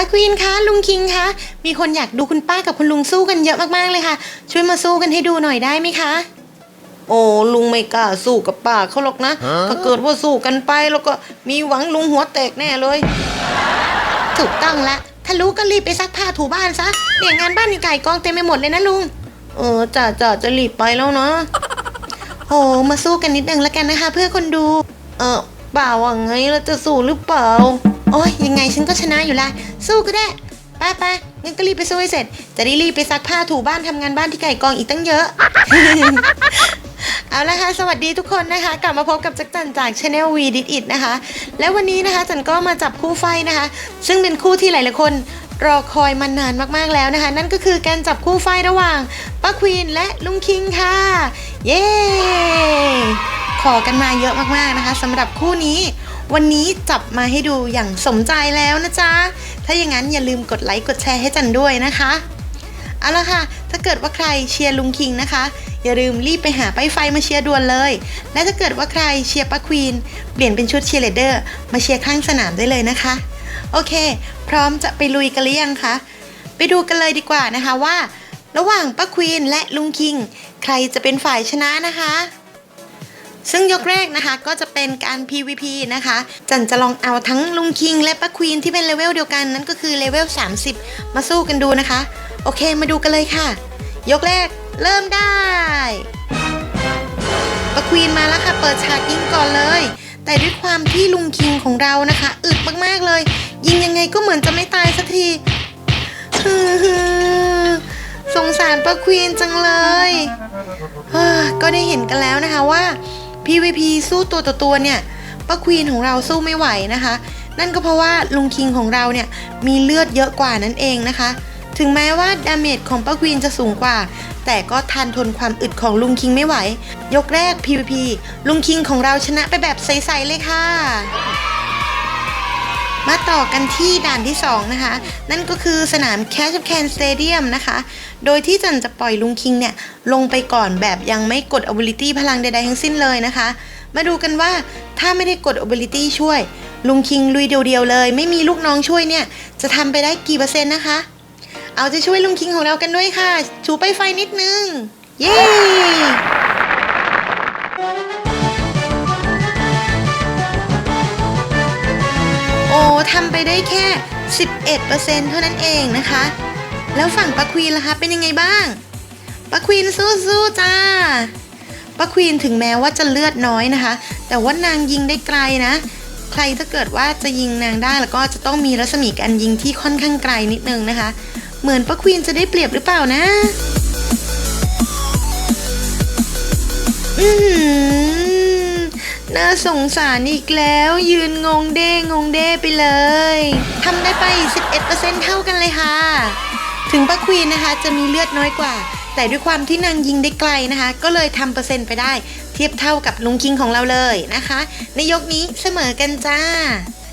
ป้าควีนคะลุงคิงคะมีคนอยากดูคุณป้ากับคุณลุงสู้กันเยอะมากๆเลยค่ะ ช่วยมาสู้กันให้ดูหน่อยได้ไหมคะ โอ้ลุงไม่กล้าสู้กับป้าเขาหรอกนะถ้าเกิดว่าสู้กันไปแล้วก็มีหวังลุงหัวแตกแน่เลย ถูกต้องละถ้ารู้ก็รีบไปซักผ้าถูบ้านซะเนี่ยงานบ้านมีไก่กองเต็มไปหมดเลยนะลุงเออจ่าจ่าจะรีบไปแล้วนะโอ้มาสู้กันนิดนึงแล้วกันนะคะ เพื่อคนดู เออเปล่าว่าไงเราจะสู้หรือเปล่า โอ้ยยังไงฉันก็ชนะอยู่ละสู้ก็ได้ไป้าป้างั้นก็รีบไปสู้ให้เสร็จ จะได้รีบไปซักผ้าถูบ้านทำงานบ้านที่ไก่กองอีกตั้งเยอะ เอาละค่ะสวัสดีทุกคนนะคะ กลับมาพบกับจักจันจาก Channel V Did It นะคะ และวันนี้นะคะจันก็มาจับคู่ไฟนะคะ ซึ่งเป็นคู่ที่หลายๆคนรอคอยมานานมากๆแล้วนะคะ นั่นก็คือการจับคู่ไฟระหว่างป้าควีนและลุงคิงค่ะ เย้ขอกันมาเยอะมากๆนะคะสำหรับคู่นี้ วันนี้จับมาให้ดูอย่างสมใจแล้วนะจ๊ะ ถ้าอย่างนั้นอย่าลืมกดไลค์กดแชร์ให้จันด้วยนะคะเอาละค่ะ ถ้าเกิดว่าใครเชียร์ลุงคิงนะคะ อย่าลืมรีบไปหาป้ายไฟมาเชียร์ด่วนเลย และถ้าเกิดว่าใครเชียร์ป้าควีน เปลี่ยนเป็นชุดเชียร์เลดเดอร์มาเชียร์ข้างสนามได้เลยนะคะ โอเค พร้อมจะไปลุยกันหรือยังคะ ไปดูกันเลยดีกว่านะคะว่า ระหว่างป้าควีนและลุงคิง ใครจะเป็นฝ่ายชนะนะคะ ซึ่งยกแรกนะคะก็จะเป็นการ PVP นะคะ จันจะลองเอาทั้งลุงคิงและป้าควีนที่เป็นเลเวลเดียวกันนั่นก็คือเลเวล 30 มาสู้กันดูนะคะ โอเคมาดูกันเลยค่ะ ยกแรกเริ่มได้ป้าควีนมาแล้วค่ะ เปิดฉากยิงก่อนเลย แต่ด้วยความที่ลุงคิงของเรานะคะ อึดมากๆเลย ยิงยังไงก็เหมือนจะไม่ตายสักทีสงสารป้าควีนจังเลย ก็ได้เห็นกันแล้วนะคะว่า PVP สู้ตัวต่อตัวเนี่ยป้าควีนของเราสู้ไม่ไหวนะคะ นั่นก็เพราะว่าลุงคิงของเราเนี่ยมีเลือดเยอะกว่านั่นเองนะคะ ถึงแม้ว่าดาเมจของป้าควีนจะสูงกว่า แต่ก็ทันทนความอึดของลุงคิงไม่ไหว ยกแรก PVP ลุงคิงของเราชนะไปแบบใสๆเลยค่ะ มาต่อกันที่ด่านที่ 2 นะคะ นั่นก็คือสนาม Cash of Can Stadium นะคะ โดยที่จันจะปล่อยลุงคิงเนี่ย ลงไปก่อนแบบยังไม่กด ability พลังใดๆทั้งสิ้นเลยนะคะ มาดูกันว่าถ้าไม่ได้กด ability ช่วย ลุงคิงลุยเดียวๆเลย ไม่มีลูกน้องช่วยเนี่ย จะทำไปได้กี่เปอร์เซ็นต์นะคะ เอาใจะช่วยลุงคิงของเรากันด้วยค่ะ ชูไปไฟนิดนึง เย้ ทำไปได้แค่ 11%เท่านั้นเองนะคะ แล้วฝั่งป้าควีนล่ะคะเป็นยังไงบ้างป้าควีนสู้ๆจ้าป้าควีนถึงแม้ว่าจะเลือดน้อยนะคะ แต่ว่านางยิงได้ไกลนะ ใครถ้าเกิดว่าจะยิงนางได้แล้วก็จะต้องมีรัศมีการยิงที่ค่อนข้างไกลนิดนึงนะคะ เหมือนป้าควีนจะได้เปรียบหรือเปล่านะ อือหือ น่าสงสารอีกแล้ว ยืนงงเด้งงเด้ไปเลยทำได้ไป 11%เท่ากันเลยค่ะ ถึงป้าควีนนะคะจะมีเลือดน้อยกว่า แต่ด้วยความที่นางยิงได้ไกลนะคะ ก็เลยทำเปอร์เซ็นต์ไปได้ เทียบเท่ากับลุงคิงของเราเลยนะคะ ในยกนี้เสมอกันจ้า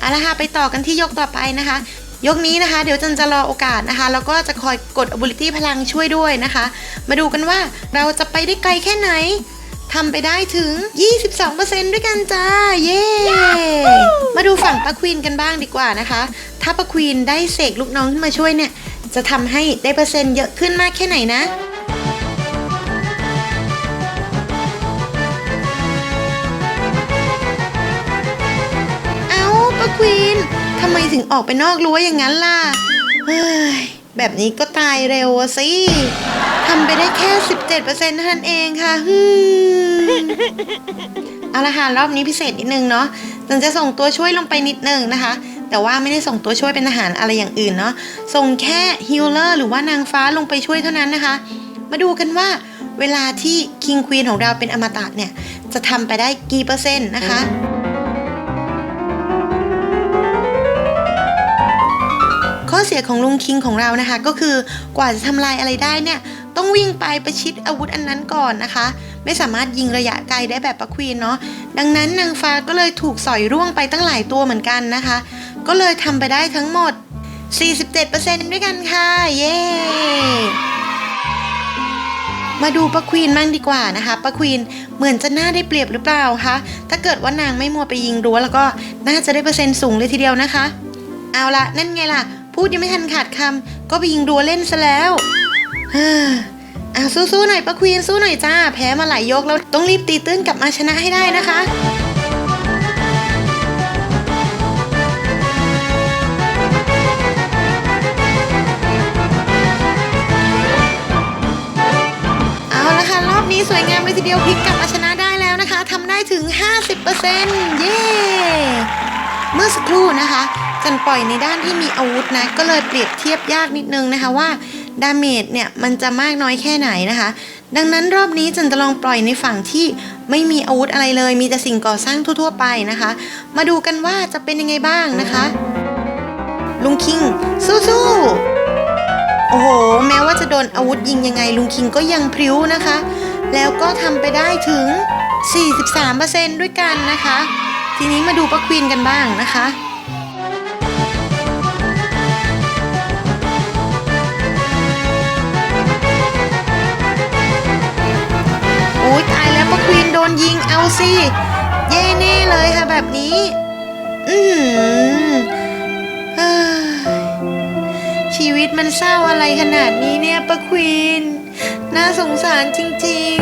เอาละค่ะไปต่อกันที่ยกต่อไปนะคะยกนี้นะคะ เดี๋ยวจันจะรอโอกาสนะคะ แล้วก็จะคอยกด ability พลังช่วยด้วยนะคะ มาดูกันว่าเราจะไปได้ไกลแค่ไหน ทำไปได้ถึง 22%ด้วยกันจ้า เย้ มาดูฝั่งป้าควีนกันบ้างดีกว่านะคะ ถ้าป้าควีนได้เสกลูกน้องขึ้นมาช่วยเนี่ย จะทำให้ได้เปอร์เซ็นต์เยอะขึ้นมากแค่ไหนนะเอาป้าควีนทำไมถึงออกไปนอกรั้วอย่างนั้นล่ะ เฮ้ย แบบนี้ก็ตายเร็วอะสิทำไปได้แค่ 17%เท่านั้นเองค่ะฮึเอาละค่ะรอบนี้พิเศษนิดนึงเนาะจันจะส่งตัวช่วยลงไปนิดนึงนะคะ แต่ว่าไม่ได้ส่งตัวช่วยเป็นทหารอะไรอย่างอื่นเนาะส่งแค่ฮิลเลอร์หรือว่านางฟ้าลงไปช่วยเท่านั้นนะคะ มาดูกันว่าเวลาที่คิงควีนของเราเป็นอมตะเนี่ย จะทำไปได้กี่เปอร์เซ็นต์นะคะ ข้อเสียของลุงคิงของเรานะคะ ก็คือกว่าจะทำลายอะไรได้เนี่ย ต้องวิ่งไปประชิดอาวุธอันนั้นก่อนนะคะ ไม่สามารถยิงระยะไกลได้แบบปะควีนเนาะดังนั้นนางฟ้าก็เลยถูกสอยร่วงไปตั้งหลายตัวเหมือนกันนะคะ ก็เลยทำไปได้ทั้งหมด 47%ด้วยกันค่ะ เย้มาดูป้าควีนบ้างดีกว่านะคะป้าควีนเหมือนจะน่าได้เปรียบหรือเปล่าคะ ถ้าเกิดว่านางไม่มัวไปยิงรั้วแล้วก็น่าจะได้เปอร์เซ็นต์สูงเลยทีเดียวนะคะ เอาละนั่นไงล่ะ พูดยังไม่ทันขาดคำก็ไปยิงดัวเล่นซะแล้วฮ่าอ้าวสู้ๆหน่อยป้าควีนสู้หน่อยจ้า แพ้มาหลายยกแล้วต้องรีบตีตื้นกลับมาชนะให้ได้นะคะเอาละค่ะรอบนี้สวยงามเลยทีเดียวพลิกกลับมาชนะได้แล้วนะคะทำได้ถึง 50%เย้ เมื่อสักครู่นะคะ จันปล่อยในด้านที่มีอาวุธนะ ก็เลยเปรียบเทียบยากนิดนึงนะคะว่าดาเมจเนี่ยมันจะมากน้อยแค่ไหนนะคะ ดังนั้นรอบนี้จันจะลองปล่อยในฝั่งที่ไม่มีอาวุธอะไรเลย มีแต่สิ่งก่อสร้างทั่วๆไปนะคะ มาดูกันว่าจะเป็นยังไงบ้างนะคะ ลุงคิง สู้ๆโอ้โห แม้ว่าจะโดนอาวุธยิงยังไง ลุงคิงก็ยังพริ้วนะคะ แล้วก็ทำไปได้ถึง 43%ด้วยกันนะคะ ทีนี้มาดูป้าควีนกันบ้างนะคะ นยิงเอาสิ เย่แน่เลยค่ะแบบนี้ อืออเฮ้ยชีวิตมันเศร้าอะไรขนาดนี้เนี่ยป้าควีน น่าสงสารจริง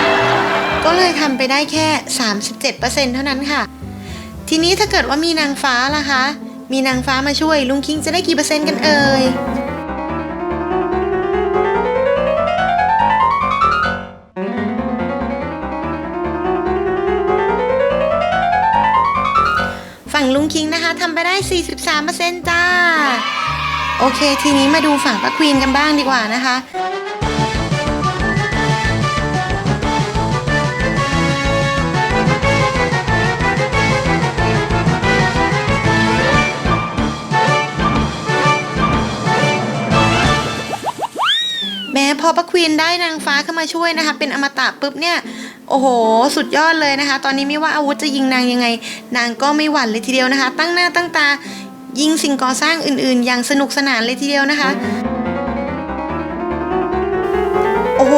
ๆ ก็เลยทำไปได้แค่ 37%เท่านั้นค่ะ ทีนี้ถ้าเกิดว่ามีนางฟ้าล่ะคะ มีนางฟ้ามาช่วยลุงคิงจะได้กี่เปอร์เซ็นต์กันเอ่ย ฝั่งลุงคิงนะคะทำไปได้ 43%จ้า โอเค ทีนี้มาดูฝั่งป้าควีนกันบ้างดีกว่านะคะ พอป้าควีนได้นางฟ้าเข้ามาช่วยนะคะ เป็นอมตะปุ๊บเนี่ยโอ้โห สุดยอดเลยนะคะ ตอนนี้ไม่ว่าอาวุธจะยิงนางยังไง นางก็ไม่หวั่นเลยทีเดียวนะคะ ตั้งหน้าตั้งตายิงสิ่งก่อสร้างอื่น ๆ อย่างสนุกสนานเลยทีเดียวนะคะ โอ้โห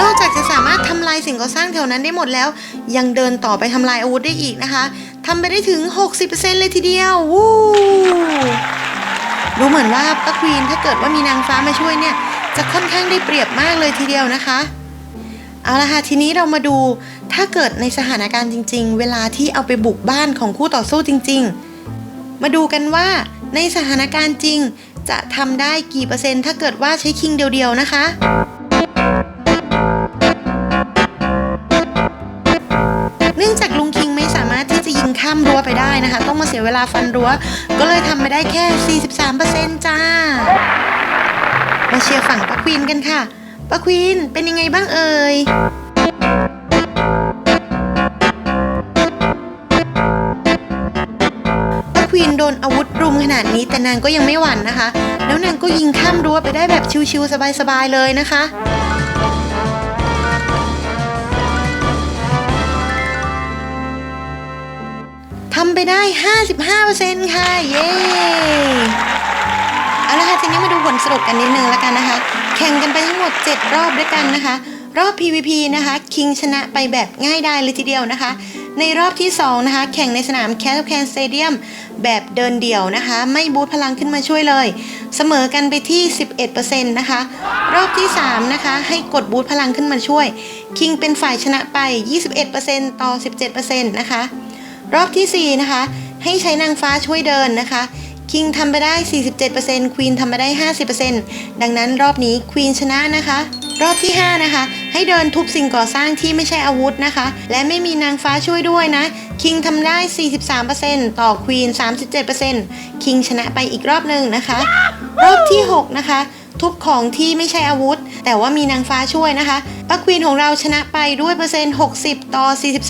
นอกจากจะสามารถทำลายสิ่งก่อสร้างแถวนั้นได้หมดแล้ว ยังเดินต่อไปทำลายอาวุธได้อีกนะคะทำไปได้ถึง 60%เลยทีเดียว วู้ดูเหมือนว่าป้าควีนถ้าเกิดว่ามีนางฟ้ามาช่วยเนี่ย จะค่อนข้างได้เปรียบมากเลยทีเดียวนะคะ เอาละค่ะทีนี้เรามาดูถ้าเกิดในสถานการณ์จริง ๆ เวลาที่เอาไปบุกบ้านของคู่ต่อสู้จริง ๆ มาดูกันว่าในสถานการณ์จริง จะทำได้กี่เปอร์เซ็นต์ ถ้าเกิดว่าใช้คิงเดียวๆนะคะเนื่องจากลุงคิงไม่สามารถที่จะยิงข้ามรั้วไปได้นะคะ ต้องมาเสียเวลาฟันรั้ว ก็เลยทำไปได้แค่ 43%จ้า เชียร์ฝั่งป้าควีนกันค่ะป้าควีนเป็นยังไงบ้างเอ่ยป้าควีนโดนอาวุธรุมขนาดนี้แต่นางก็ยังไม่หวั่นนะคะ แล้วนางก็ยิงข้ามรั้วไปได้แบบชิวๆสบายๆเลยนะคะทำไปได้ 55%ค่ะ เย้ เอาละค่ะทีนี้มาดูผลสรุปกันนิดนึงแล้วกันนะคะ แข่งกันไปทั้งหมด 7 รอบด้วยกันนะคะ รอบ PVP นะคะคิงชนะไปแบบง่ายดายเลยทีเดียวนะคะ ในรอบที่ 2 นะคะ แข่งในสนามแคทแคนสเตเดียมแบบเดินเดี่ยวนะคะ ไม่บูทพลังขึ้นมาช่วยเลย เสมอกันไปที่ 11%นะคะ รอบที่ 3 นะคะ ให้กดบูทพลังขึ้นมาช่วย คิงเป็นฝ่ายชนะไป 21%ต่อ 17%นะคะ รอบที่ 4 นะคะ ให้ใช้นางฟ้าช่วยเดินนะคะ คิงทำไปได้ 47%ควีนทำไปได้ 50%ดังนั้นรอบนี้ควีนชนะนะคะ รอบที่ 5 นะคะ ให้เดินทุบสิ่งก่อสร้างที่ไม่ใช่อาวุธนะคะ และไม่มีนางฟ้าช่วยด้วยนะ คิงทำได้ 43%ต่อควีน 37%คิงชนะไปอีกรอบหนึ่งนะคะ รอบที่ 6 นะคะ ทุบของที่ไม่ใช่อาวุธ แต่ว่ามีนางฟ้าช่วยนะคะป้าควีนของเราชนะไปด้วยเปอร์เซ็นต์60 ต่อ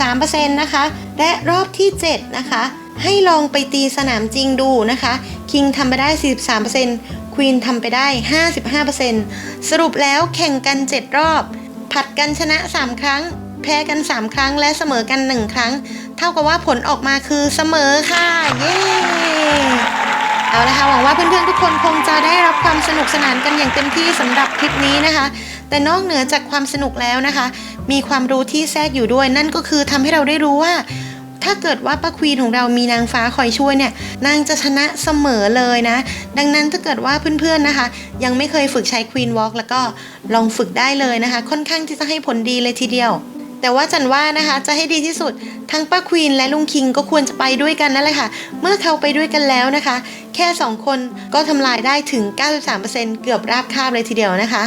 43%นะคะ และรอบที่ 7 นะคะ ให้ลองไปตีสนามจริงดูนะคะคิงทำไปได้ 43%ควีนทำไปได้ 55%สรุปแล้วแข่งกัน 7 รอบ ผัดกันชนะ 3 ครั้ง แพ้กัน 3 ครั้งและเสมอกัน 1 ครั้ง เท่ากับว่าผลออกมาคือเสมอค่ะ เย้เอาละค่ะหวังว่าเพื่อนๆทุกคนคงจะได้รับความสนุกสนานกันอย่างเต็มที่สำหรับคลิปนี้นะคะ แต่นอกเหนือจากความสนุกแล้วนะคะ มีความรู้ที่แทรกอยู่ด้วยนั่นก็คือทำให้เราได้รู้ว่า ถ้าเกิดว่าป้าควีนของเรามีนางฟ้าคอยช่วยเนี่ยนางจะชนะเสมอเลยนะ ดังนั้นถ้าเกิดว่าเพื่อนๆนะคะ ยังไม่เคยฝึกใช้ควีนวอล์กแล้วก็ลองฝึกได้เลยนะคะ ค่อนข้างที่จะให้ผลดีเลยทีเดียวแต่ว่าจันว่านะคะจะให้ดีที่สุดทั้งป้าควีนและลุงคิงก็ควรจะไปด้วยกันนั่นแหละค่ะ เมื่อเขาไปด้วยกันแล้วนะคะ แค่ 2 คนก็ทำลายได้ถึง 93%เกือบราบคาบเลยทีเดียวนะคะ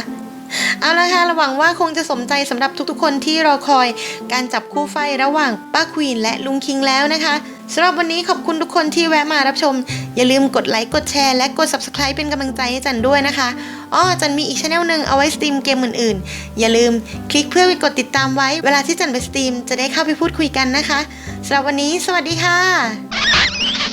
เอาละค่ะหวังว่าคงจะสมใจสำหรับทุกๆ คนที่รอคอยการจับคู่ไฟระหว่างป้าควีนและลุงคิงแล้วนะคะสำหรับวันนี้ขอบคุณทุกคนที่แวะมารับชม อย่าลืมกดไลค์กดแชร์และกด subscribe เป็นกำลังใจให้จันด้วยนะคะอ้อจันมีอีกช anel หนึ่งเอาไว้สตรีมเกมอื่นๆ อย่าลืมคลิกเพื่อไปกดติดตามไว้ เวลาที่จันไปสตรีมจะได้เข้าไปพูดคุยกันนะคะสำหรับวันนี้ สวัสดีค่ะ